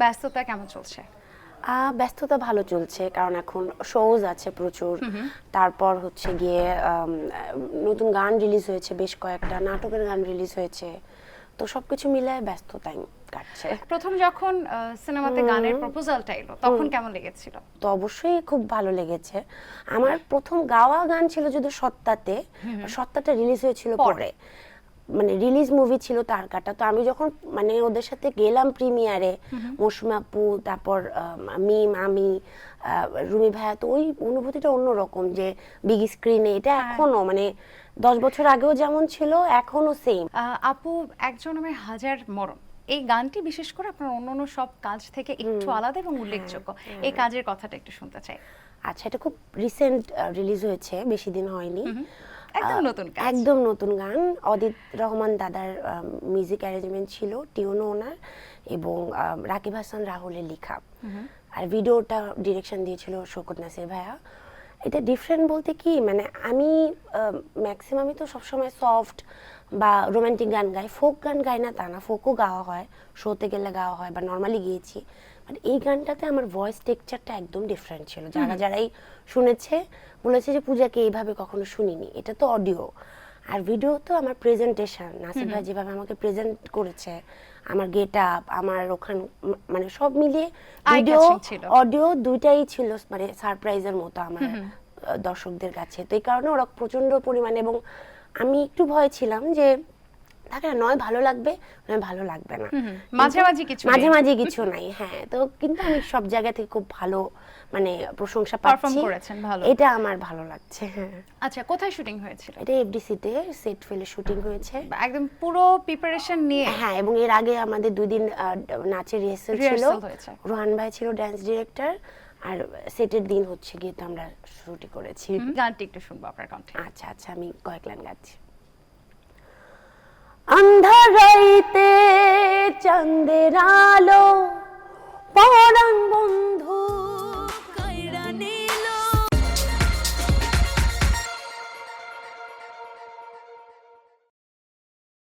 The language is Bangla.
ব্যস্ততা কেমন চলছে? ব্যস্ততা ভালো চলছে কারণ এখন শোজ আছে প্রচুর। তারপর হচ্ছে গিয়ে নতুন গান রিলিজ হয়েছে বেশ কয়েকটা নাটকের গান রিলিজ হয়েছে। তো সবকিছু মিলায় ব্যস্ততাই কাটছে। প্রথম যখন সিনেমাতে গানের প্রপোজালটা এলো তখন কেমন লেগেছিল? তো অবশ্যই খুব ভালো লেগেছে। আমার প্রথম গাওয়া গান ছিল যদি সত্তাতে সত্তাটা রিলিজ হয়েছিল পরে। মানে রিলিজ মুভি ছিল তার কাটা। তো আমি যখন মানে ওদের সাথে গেলাম প্রিমিয়ারে মৌসুমী আপু তারপর মিম আমি রুমি ভাইয়া তো ওই অনুভূতিটা অন্যরকম যে বিগ স্ক্রিনে এটা এখনও মানে দশ বছর আগেও যেমন ছিল এখনও সেম আপু একজন আমার হাজার মরণ। এই গানটি বিশেষ করে আপনার অন্য অন্য সব কাজ থেকে একটু আলাদা এবং উল্লেখযোগ্য। এই কাজের কথাটা একটু শুনতে চাই। আচ্ছা এটা খুব রিসেন্ট রিলিজ হয়েছে বেশি দিন হয়নি। একদম নতুন কাজ। একদম নতুন গান। অদিত রহমান দাদার মিউজিক অ্যারেঞ্জমেন্ট ছিল টিউনও ওনার এবং রাকিব হাসান রাহুলের লেখা। আর ভিডিওটা ডিরেকশন দিয়েছিল শৌকত নাসির ভাইয়া। এটা ডিফারেন্ট বলতে কি? মানে আমি ম্যাক্সিমামই তো সবসময় সফট বা রোমান্টিক গান গাই। ফোক গান গাই না তা না ফোকও গাওয়া হয়। শোতে গেলে গাওয়া হয় বা নর্মালি গিয়েছি। বাট এই গানটাতে আমার ভয়েস টেকচারটা একদম ডিফারেন্ট ছিল। যারা যারাই শুনেছে বলেছে যে পূজাকে এইভাবে কখনো শুনিনি। এটা তো অডিও আর ভিডিও তো আমার প্রেজেন্টেশন নাসির ভাই যেভাবে আমাকে প্রেজেন্ট করেছে আমার গেট আপ আমার ওখান মানে সব মিলিয়ে ভিডিও অডিও দুইটাই ছিল মানে সারপ্রাইজের মতো আমার দর্শকদের কাছে। তো এই কারণে ওরা প্রচণ্ড পরিমাণে এবং আমি একটু ভয় ছিলাম যে তাকে না নয় ভালো লাগবে নয় ভালো লাগবে না। হুম, মাঝামাঝি কিছু মাঝে মাঝে কিছু নাই হ্যাঁ। তো কিন্তু আমি সব জায়গা থেকে খুব ভালো মানে প্রশংসা পাচ্ছি। এটা আমার ভালো লাগছে হ্যাঁ। আচ্ছা কোথায় শুটিং হয়েছিল? এটা এফডিসিতে সেট ফেলে শুটিং হয়েছে। একদম পুরো প্রিপারেশন নিয়ে? হ্যাঁ এবং এর আগে আমাদের দুই দিন নাচের রিহার্সাল ছিল। রোহান ভাই ছিল ডান্স ডিরেক্টর আর সেটের দিন হচ্ছে গিয়ে তো আমরা শুটি করেছি। গানটি একটু শুনব আপনার কণ্ঠে। আচ্ছা আচ্ছা আমি কয়েক লাইন গাচ্ছি। আন্ধারাইতে চাঁদের